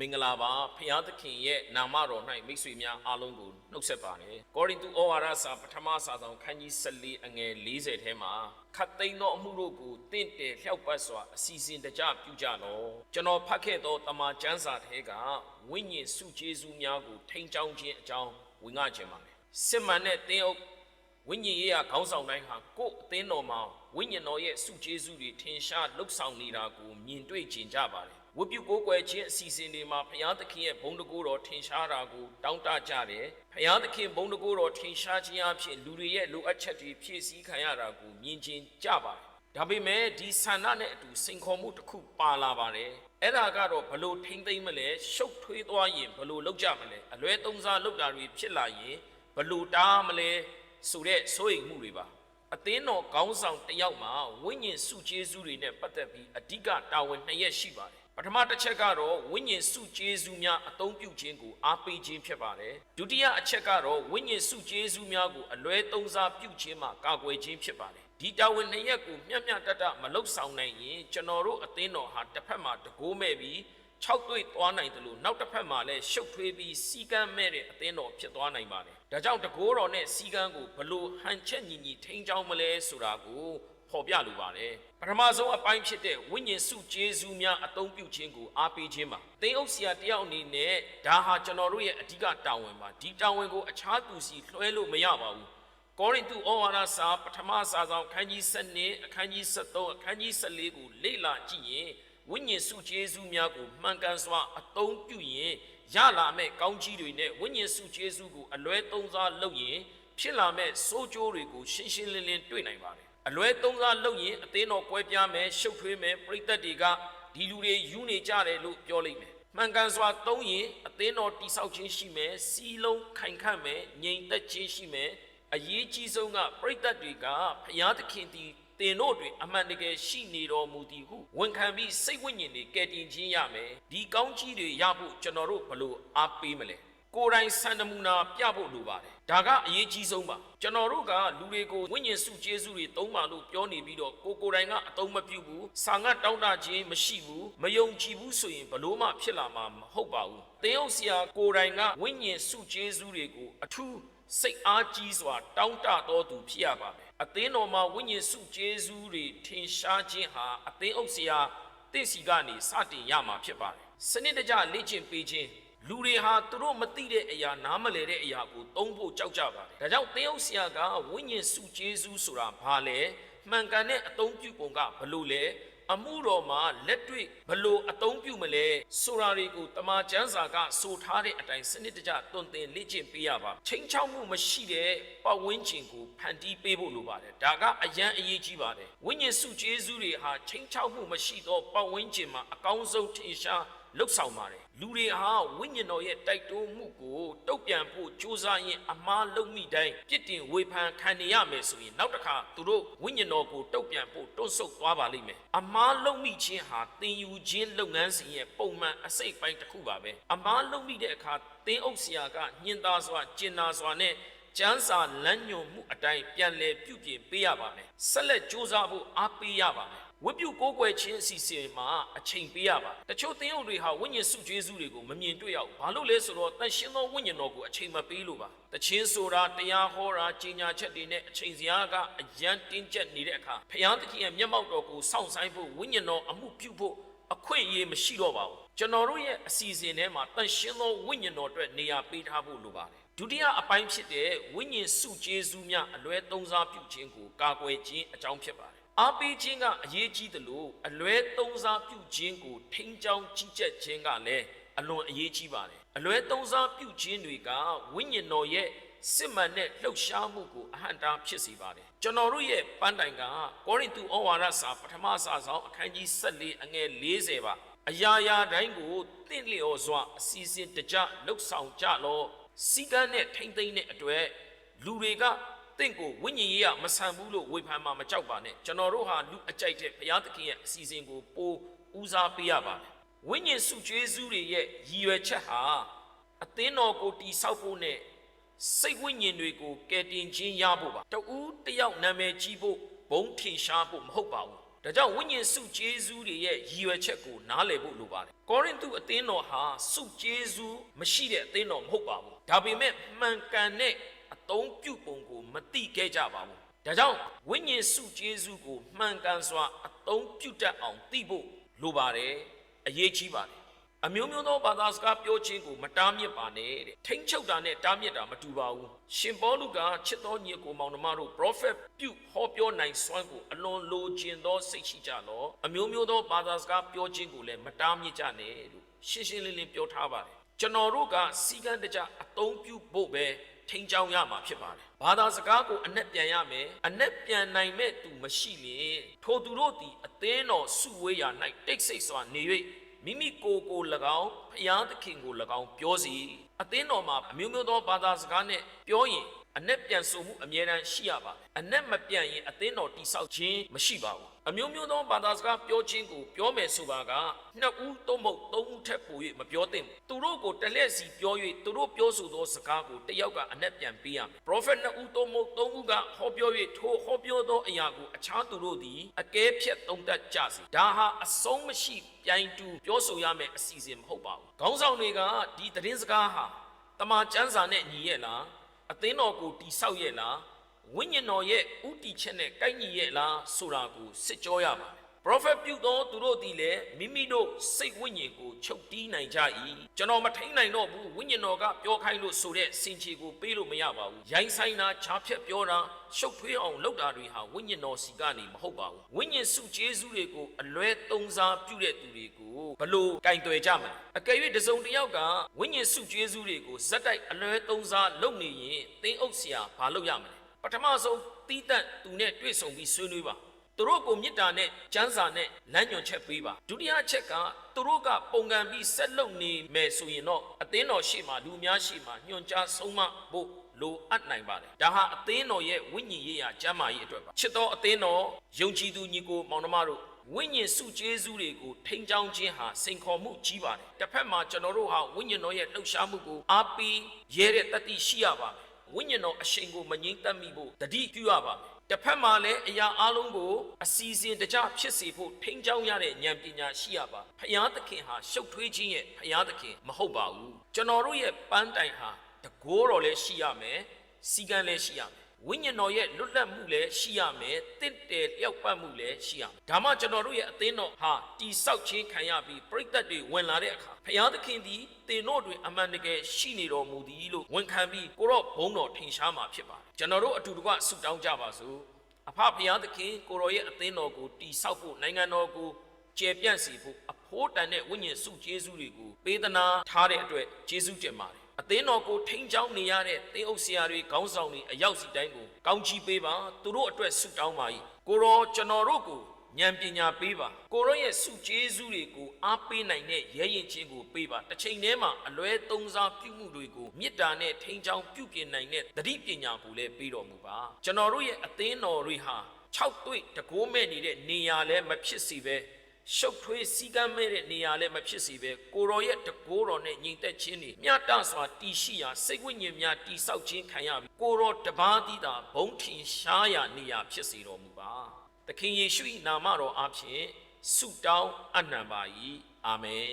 မင်္ဂလာပါဖျားသခင်ရဲ့နာမတော်၌မိတ်ဆွေများအားလုံးကိုနှုတ်ဆက်ပါတယ်ကောရိန္သုဩဝါဒစာပထမစာဆောင်ခန်းကြီး14အငယ်40ထဲမှာခတ်သိမ်းသောအမှုတို့ကိုတင့်တယ်လျှောက်ပတ်စွာအစီအစဉ်တကြပြုကြလော့ကျွန်တော်ဖတ်ခဲ့သောတမန်ကျမ်းစာထဲကဝိညာဉ်စုကျေးဇူးများကိုထိန်းချောင်းခြင်းအကြောင်းဝင်ငှခြင်းပါတယ်စစ်မှန်တဲ့တင်းအုပ်ဝိညာဉ်ရေးရာခေါင်းဆောင်တိုင်းဟာကိုယ်အသင်းတော်မှာဝိညာဉ်တော်ရဲ့စုကျေးဇူးတွေထင်ရှားလှုပ်ဆောင်နေတာကိုမြင်တွေ့ကျင်ကြပါတယ်။ ဝတ်ပြုကိုးကွယ်ခြင်းအစီအစဉ်တွေမှာဘုရားသခင်ရဲ့ဘုန်းတကူတော်ထင်ရှားတာကိုတောင်းတကြတယ်။ဘုရားသခင်ဘုန်းတကူတော်ထင်ရှားခြင်းအဖြစ်လူတွေရဲ့လိုအပ်ချက်တွေဖြည့်ဆည်းခံရတာကိုမြင်ကျင်ကြပါတယ်။ဒါပေမဲ့ဒီဆန္ဒနဲ့အတူစိန်ခေါ်မှုတစ်ခုပါလာပါတယ်။အဲ့ဒါကတော့ဘလို့ထိမ့်သိမ့်မလဲရှုပ်ထွေးသွားရင်ဘလို့လောက်ကြမလဲအလွဲသုံးစားလောက်တာတွေဖြစ်လာရင်ဘလို့တားမလဲဆိုတဲ့စိုးရိမ်မှုတွေပါအသင်းတော်ခေါင်းဆောင်တစ်ယောက်မှာဝိညာဉ်စုကျေးဇူးတွေနဲ့ပတ်သက်ပြီးအဓိကတာဝန်နှစ်ရက်ရှိပါတယ် ပထမတစ်ချက်ကတော့ဝိညာဉ်စုကျေးဇူးများအသုံးပြုခြင်းကိုအားပေးခြင်းဖြစ်ပါတယ်ဒုတိယအချက်ကတော့ဝိညာဉ်စုကျေးဇူးများကိုအလွဲသုံးစားပြုခြင်းမှာကာကွယ်ခြင်းဖြစ်ပါတယ်ဒီတာဝန်နှစ်ရက်ကိုမျှမျှတတမလုဆောင်နိုင်ရင်ကျွန်တော်တို့အသင်းတော်ဟာတစ်ဖက်မှာတကိုးမဲ့ပြီး6တွေ့သွားနိုင်တယ်လို့နောက်တစ်ဖက်မှာလည်းရှုပ်ထွေးပြီးစီကမ်းမဲ့တဲ့အသင်းတော်ဖြစ်သွားနိုင်ပါတယ်။ဒါကြောင့်တကိုးတော်နဲ့စီကမ်းကိုဘလို့ဟန်ချက်ညီညီထိန်းချောင်းမလဲဆိုတာကို ဖော်ပြလိုပါတယ်။ပထမဆုံးအပိုင်းဖြစ်တဲ့ဝိညာဉ်စုကျေးဇူးများအသုံးပြုခြင်းကိုအားပေးခြင်းပါ။သင်အုပ်ဆရာတယောက်အနေနဲ့ဒါဟာကျွန်တော်တို့ရဲ့အဓိကတာဝန်ပါ။ဒီတာဝန်ကိုအခြားသူစီလွှဲလို့မရပါဘူး။ကောရိန္သုဩဝါဒစာပထမစာဆောင်ခန်းကြီး7အခန်းကြီး73အခန်းကြီး14ကိုလေ့လာကြည့်ရင်ဝိညာဉ်စုကျေးဇူးများကိုမှန်ကန်စွာအသုံးပြုရင်ရလာမဲ့ကောင်းကြီးတွေနဲ့ဝိညာဉ်စုကျေးဇူးကိုအလွဲသုံးစားလုပ်ရင်ဖြစ်လာမဲ့စိုးကျိုးတွေကိုရှင်းရှင်းလင်းလင်းတွေ့နိုင်ပါတယ် အလွဲသုံးစားလုပ်ရင်အသင်းတော်ကွဲပြားမယ်ရှုပ်ထွေးမယ်ပြိသက်တွေကဒီလူတွေယူနေကြတယ်လို့ပြောလိမ့်မယ်မှန်ကန်စွာသုံးရင်အသင်းတော်တိဆောက်ခြင်းရှိမယ်စီးလုံးခိုင်ခန့်မယ်ငြိမ်သက်ခြင်းရှိမယ်အရေးကြီးဆုံးကပြိတ္တတွေကဘုရားသခင်သည်တင်တို့တွင်အမှန်တကယ်ရှိနေတော်မူသည်ဟုဝန်ခံပြီးစိတ်ဝိညာဉ်တွေကယ်တင်ခြင်းရမယ်ဒီကောင်းကြီးတွေရဖို့ကျွန်တော်တို့ဘလို့အားပေးမလဲ ကိုယ်တိုင်စံနမူနာပြဖို့လိုပါတယ်ဒါကအရေးကြီးဆုံးပါကျွန်တော်တို့ကလူတွေကိုဝိညာဉ်စုကျေးဇူးတွေသုံးပါလို့ပြောနေပြီးတော့ကိုကိုယ်တိုင်ကအသုံးမပြုဘူးစာငတ်တောင်းတခြင်းမရှိဘူးမယုံကြည်ဘူးဆိုရင်ဘလို့မှဖြစ်လာမှာမဟုတ်ပါဘူးသင်ဟုတ်ဆရာကိုယ်တိုင်ကဝိညာဉ်စုကျေးဇူးတွေကိုအထူးစိတ်အားကြီးစွာ တောင်းတတော်သူဖြစ်ရပါမယ်အသင်းတော်မှာဝိညာဉ်စုကျေးဇူးတွေထင်ရှားခြင်းဟာအသင်းအုပ်ဆရာတင့်စီကနေစတင်ရမှာဖြစ်ပါတယ်စနစ်တကျလေ့ကျင့်ပေးခြင်း လူတွေဟာသူတို့မသိတဲ့အရာနားမလည်တဲ့အရာကိုသုံးဖို့ကြောက်ကြပါတယ်။ဒါကြောင့်သင်းအုပ်ဆရာကဝိညာဉ်စုကျေးဇူးဆိုတာဘာလဲ။မှန်ကန်တဲ့အသုံးပြုပုံကဘလို့လဲ။အမှုတော်မှာလက်တွေ့ဘလို့အသုံးပြုမလဲဆိုတာတွေကိုတမန်ကျမ်းစာကဆိုထားတဲ့အတိုင်းစနစ်တကျတွင်တင်လေ့ကျင့်ပေးရပါချိန်ချောက်မှုမရှိတဲ့ပတ်ဝန်းကျင်ကိုဖန်တီးပေးဖို့လိုပါတယ်ဒါကအရန်အရေးကြီးပါတယ်ဝိညာဉ်စုကျေးဇူးတွေဟာချိန်ချောက်မှုမရှိသောပတ်ဝန်းကျင်မှာအကောင်းဆုံးထင်ရှား လှုပ်ဆောင်ပါတယ်လူတွေဟာဝိညာဉ်တော်ရဲ့တိုက်တွန်းမှုကိုတုတ်ပြန်ဖို့ကြိုးစားရင်အမားလုံးမိတိုင်းပြစ်တင်ဝေဖန်ခံနေရမယ်ဆိုရင်နောက်တစ်ခါသူတို့ဝိညာဉ်တော်ကိုတုတ်ပြန်ဖို့တွန့်ဆုတ်သွားပါလိမ့်မယ်အမားလုံးမိခြင်းဟာသင်ယူခြင်းလုပ်ငန်းစဉ်ရဲ့ပုံမှန်အစိတ်ပိုင်းတစ်ခုပါပဲအမားလုံးမိတဲ့အခါသင်အုပ်ဆရာကညင်သာစွာကျင်နာစွာနဲ့ကျမ်းစာလမ်းညွှန်မှုအတိုင်းပြန်လည်ပြုပြင်ပေးရပါမယ်ဆက်လက်ကြိုးစားဖို့အားပေးရပါမယ် ဝိပုကိုးကွယ်ခြင်းအစီအစဉ်မှာအချိန်ပေးရပါတချို့သင်းအုပ်တွေဟာဝိညာဉ်စုကျေးဇူးတွေကိုမမြင်တွေ့ရဘူးဘာလို့လဲဆိုတော့တန်ရှင်းသောဝိညာဉ်တော်ကိုအချိန်မပေးလို့ပါတချင်းဆိုတာတရားဟောတာကြီးညာချက်တွေနဲ့အချိန်စရာကအယံတင်းကျပ်နေတဲ့အခါဖျားသခင်ရဲ့မျက်မှောက်တော်ကိုစောင့်ဆိုင်ဖို့ဝိညာဉ်တော်အမှုပြုဖို့အခွင့်အရေးမရှိတော့ပါဘူးကျွန်တော်တို့ရဲ့အစီအစဉ်ထဲမှာတန်ရှင်းသောဝိညာဉ်တော်အတွက်နေရာပေးထားဖို့လိုပါတယ်ဒုတိယအပိုင်းဖြစ်တဲ့ဝိညာဉ်စုကျေးဇူးများအလွဲသုံးစားပြုခြင်းကိုကာကွယ်ခြင်းအကြောင်းဖြစ်ပါတယ် အားပေးခြင်းကအရေးကြီးသလိုအလွဲသုံးစားပြုခြင်းကိုထိန်းချောင်းကြီးကြပ်ခြင်းကလည်းအလွန်အရေးကြီးပါတယ်အလွဲသုံးစားပြုခြင်းတွေကဝိညာဉ်တော်ရဲ့စစ်မှန်တဲ့လှုပ်ရှားမှုကိုအဟန့်တားဖြစ်စေပါတယ်ကျွန်တော်တို့ရဲ့ပန်းတိုင်ကကောရိန္သုဩဝါဒစာပထမစာဆောင်အခန်းကြီး14အငယ်40ပါအရာရာတိုင်းကိုတင့်လျော်စွာအစီအစဉ်တကျလှုပ်ဆောင်ကြလောစီကန်းနဲ့ထိမ့်သိမ့်တဲ့အတွက်လူတွေက တင့်ကိုဝိညာဉ်ရေးရမဆန်ဘူးလို့ဝေဖန်မှာမကြောက်ပါနဲ့ကျွန်တော်တို့ဟာလူအကြိုက်တဲ့ဘုရားသခင်ရဲ့အစီအစဉ်ကိုပိုဦးစားပေးရပါတယ်ဝိညာဉ်စုကျေးဇူးတွေရဲ့ရည်ရွယ်ချက်ဟာအသင်းတော်ကိုတိဆောက်ဖို့နဲ့စိတ်ဝိညာဉ်တွေကိုကယ်တင်ခြင်းရဖို့ပါတူးတယောက်နာမည်ကြီးဖို့ဘုံထင်ရှားဖို့မဟုတ်ပါဘူးဒါကြောင့်ဝိညာဉ်စုကျေးဇူးတွေရဲ့ရည်ရွယ်ချက်ကိုနားလည်ဖို့လိုပါတယ်ကောရိန္သုအသင်းတော်ဟာစုကျေးဇူးမရှိတဲ့အသင်းတော်မဟုတ်ပါဘူးဒါပေမဲ့မှန်ကန်တဲ့အသုံးပြုပုံကို မသိခဲ့ကြပါဘူးဒါကြောင့်ဝိညာဉ်စုကျေးဇူးကိုမှန်ကန်စွာအသုံးပြုတတ်အောင်သိဖို့လိုပါတယ်အရေးကြီးပါတယ်အမျိုးမျိုးသောဘာသာစကားပြောခြင်းကိုမတားမြစ်ပါနဲ့တဲ့ထိမ့်ချုပ်တာနဲ့တားမြစ်တာမတူပါဘူးရှင်ပေါလုကချစ်တော်ညီကိုမောင်နှမတို့ prophet ပြုဟောပြောနိုင်စွမ်းကိုအလွန်လိုချင်သောစိတ်ရှိကြလောအမျိုးမျိုးသောဘာသာစကားပြောခြင်းကိုလည်းမတားမြစ်ကြနဲ့လို့ရှင်းရှင်းလင်းလင်းပြောထားပါတယ်ကျွန်တော်တို့ကစီကံတကြအသုံးပြုဖို့ပဲ ထိန်းချောင်းရမှာဖြစ်ပါတယ်ဘာသာစကားကိုအ내ပြန်ရမယ်အ내ပြန်နိုင်မဲ့သူမရှိရင်ထိုသူတို့သည်အသင်းတော်စုဝေးရာ၌တိတ်ဆိတ်စွာနေ၍မိမိကိုယ်ကို၎င်းဖျားသခင်ကို၎င်းပြောစီအသင်းတော်မှာအမျိုးမျိုးသောဘာသာစကားနဲ့ပြောရင် အ내ပြန်ဆိုမှုအမြဲတမ်းရှိရပါတယ်အ내မပြန်ရင်အသင်းတော်တိဆောက်ခြင်းမရှိပါဘူးအမျိုးမျိုးသောဘာသာစကားပြောခြင်းကိုပြောမယ်ဆိုပါကနှစ်ဦးသုံးမဟုတ်သုံးဦးထက်ပို၍မပြောသင့်ဘူးသူတို့ကိုတလက်စီပြော၍သူတို့ပြောဆိုသောစကားကိုတစ်ယောက်ကအ내ပြန်ပေးရမယ် prophet နှစ်ဦးသုံးမဟုတ်သုံးဦးကဟောပြော၍ထိုဟောပြောသောအရာကိုအခြားသူတို့သည်အကဲဖြတ်သုံးတတ်ကြစေဒါဟာအဆုံးမရှိပြိုင်တူပြောဆိုရမယ်အစီအစဉ်မဟုတ်ပါဘူးခေါင်းဆောင်တွေကဒီသတင်းစကားဟာတမန်ကျမ်းစာနဲ့ညီရဲ့လား အသင်းတော်ကိုတိဆောက်ရဲ့လားဝိညာဉ်တော်ရဲ့ဥတီချက်နဲ့ကိုက်ညီရဲ့လားဆိုတာကိုစစ်ကြောရပါမယ် prophet ပြုသောသူတို့သည်လည်းမိမိတို့စိတ်ဝိညာဉ်ကိုချုပ်တီးနိုင်ကြ၏ကျွန်တော်မထိန်နိုင်တော့ဘူးဝိညာဉ်တော်ကပြောခိုင်းလို့ဆိုတဲ့စင်ချေကိုပေးလို့မရပါဘူးရိုင်းဆိုင်တာချားဖြတ်ပြောတာရှုပ်ထွေးအောင်လုပ်တာတွေဟာဝိညာဉ်တော်စီကနေမဟုတ်ပါဘူးဝိညာဉ်စုကျေးဇူးတွေကိုအလွဲသုံးစားပြုတဲ့သူတွေကိုဘလို့ကင်တွယ်ကြမလဲအကယ်၍တစ်စုံတစ်ယောက်ကဝိညာဉ်စုကျေးဇူးတွေကိုဇက်တိုက်အလွဲသုံးစားလုပ်နေရင်သင်းအုပ်ဆရာဘာလုပ်ရမလဲပထမဆုံးတီးတန့်သူနဲ့တွေ့ဆုံပြီးဆွေးနွေးပါ သူတို့ကိုမေတ္တာနဲ့ကျမ်းစာနဲ့လမ်းညွှန်ချက်ပေးပါဒုတိယအချက်ကသူတို့ကပုံကံပြီးဆက်လုပ်နေမယ်ဆိုရင်တော့အသင်းတော်ရှိမှလူအများရှိမှညွှန်ကြားဆုံးမဖို့လိုအပ်နိုင်ပါတယ်ဒါဟာအသင်းတော်ရဲ့ဝိညာဉ်ရေးရာကျမ်းမာရေးအတွက်ပါချစ်တော်အသင်းတော်ယုံကြည်သူညီကိုမောင်နှမတို့ဝိညာဉ်စုကျေးဇူးတွေကိုထိန်းချောင်းခြင်းဟာစိန်ခေါ်မှုကြီးပါတယ်တစ်ဖက်မှာကျွန်တော်တို့ဟာဝိညာဉ်တော်ရဲ့လှုပ်ရှားမှုကိုအားပေးရဲတဲ့တတိရှိရပါမယ်ဝိညာဉ်တော်အရှိန်ကိုမငြိမ့်သက်မိဖို့တတိပြုရပါမယ် တစ်ဖက်မှာလည်းအရာအလုံးကိုအစီအစဉ်တကြဖြစ်စေဖို့ထိန်းချောင်းရတဲ့ဉာဏ်ပညာရှိရပါဖယားသခင်ဟာရှုပ်ထွေးခြင်းရဲ့ဖယားသခင်မဟုတ်ပါဘူးကျွန်တော်တို့ရဲ့ပန်းတိုင်ဟာတကိုးတော်လည်းရှိရမယ်စီကံလည်းရှိရမယ် ဝိညာဉ်တော်ရဲ့လွတ်လပ်မှုလည်းရှိရမယ်တင့်တယ်လျောက်ပတ်မှုလည်းရှိရမယ်ဒါမှကျွန်တော်တို့ရဲ့အသင်းတော်ဟာတိဆောက်ခြင်းခံရပြီးပြိတ္တတွေဝင်လာတဲ့အခါဖယားသခင်သည်တင်တို့တွင်အမှန်တကယ်ရှိနေတော်မူသည်လို့ဝန်ခံပြီးကိုတော့ဘုန်းတော်ထင်ရှားမှာဖြစ်ပါတယ်ကျွန်တော်တို့အတူတကွဆုတောင်းကြပါစို့အဖဖယားသခင်ကိုရောရဲ့အသင်းတော်ကိုတိဆောက်ဖို့နိုင်ငံတော်ကိုကျေပြန့်စီဖို့အဖို့တန်တဲ့ဝိညာဉ်စုကျေးဇူးတွေကိုပေးသနာထားတဲ့အတွက်ကျေးဇူးတင်ပါတယ် အသင်းတော်ကိုထိန်းချောင်းနေရတဲ့သင်းအုပ်ဆရာတွေခေါင်းဆောင်တွေအရောက်စီတိုင်းကိုကောင်းချီးပေးပါသူတို့အတွက်ဆုတောင်းပါ၏ကိုရောကျွန်တော်တို့ကိုဉာဏ်ပညာပေးပါကိုရောရဲ့စုကျေးဇူးတွေကိုအားပေးနိုင်တဲ့ရဲရင်ချင်းကိုပေးပါတစ်ချိန်တည်းမှာအလွဲသုံးစားပြုမှုတွေကိုမေတ္တာနဲ့ထိန်းချောင်းပြုပြင်နိုင်တဲ့သတိပညာကိုလည်းပေးတော်မူပါကျွန်တော်တို့ရဲ့အသင်းတော်တွေဟာ6တွေ့တကိုးမဲ့နေတဲ့နေရာလည်းမဖြစ်စီပဲ ရှုပ်ထွေးစည်းကမ်းမဲ့တဲ့နေရာလည်းမဖြစ်စီပဲကိုရောရဲ့တကိုးတော်နဲ့ညီသက်ခြင်းတွေမြတ်တစွာတည်ရှိရာစိတ်ဝိညာဉ်များတည်ဆောက်ခြင်းခံရပြီးကိုရောတပါးသီးတာဘုံထင်ရှားရာနေရာဖြစ်စေတော်မူပါသခင်ယေရှု၏နာမတော်အားဖြင့်ဆုတောင်းအပ်နှံပါ၏အာမင်